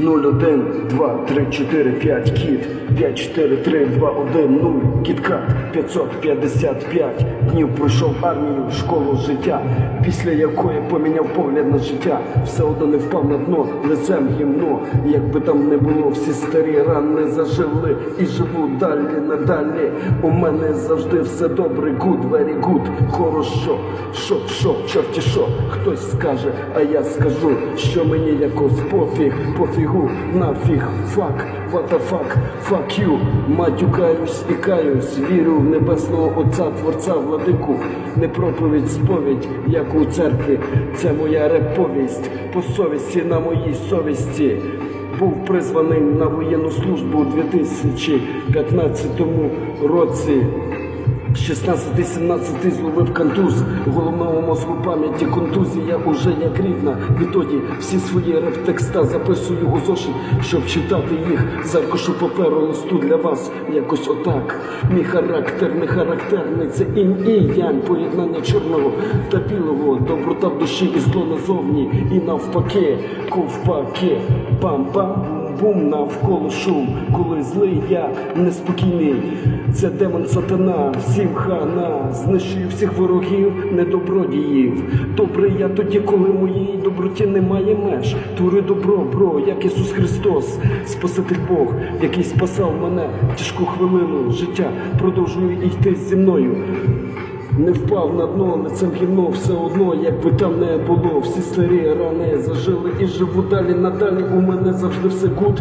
0, 1, 2, 3, 4, 5, кіт, 5, 4, 3, 2, 1, 0, кітка, 555 днів пройшов армію, школу життя, після якої поміняв погляд на життя, все одно не впав на дно, лицем гімно, якби там не було, всі старі рани зажили і живу далі надалі. У мене завжди все добре, good, very good, хорошо, що, що, чорті що, хтось скаже, а я скажу, що мені якось пофіг, пофіг, пофігу, нафіг, фак, what the fuck, матюкаюсь і каюсь, вірю в небесного Отця, Творця, владику, не проповідь, сповідь, як у церкві, це моя реповість, по совісті на моїй совісті. Був призваний на воєнну службу у 2015 році. 16-17 зловив контуз головного мозку пам'яті контузія уже як рідна. Відтоді всі свої реп-текста записую у зошит, щоб читати їх з аркушу паперу листу для вас. Якось отак. Мій характер не характерний, це інь і янь, поєднання чорного та білого, доброта в душі і зло назовні, і навпаки, ковпаки, пам-пам. Бум навколо шум, коли злий я неспокійний. Це демон сатана, всім хана, знищую всіх ворогів, недобродіїв. Добрий я тоді, коли моїй доброті немає меж. Твори добро, бро, як Ісус Христос, Спаситель Бог, який спасав мене в тяжку хвилину життя. Продовжую йти зі мною. Не впав на дно, не в гівно все одно, як би там не було. Всі старі рани зажили і живу далі надалі. У мене завжди все good,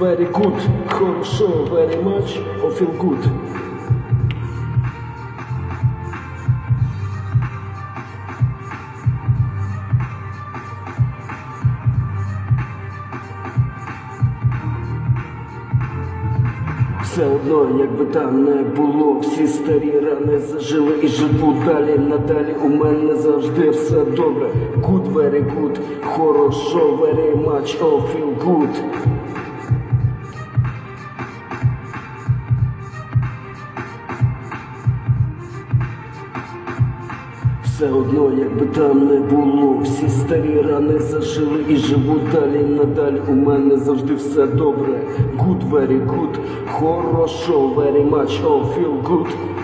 very good, хорошо, very much, I feel good. Все одно, якби там не було, всі старі рани зажили і живу далі надалі. У мене завжди все добре. Good, very good, хорошо, very much, oh, feel good. Все одно, якби там не було, всі старі рани зажили і живу далі надалі. У мене завжди все добре. Good, very good, хорошо, very much, oh, feel good.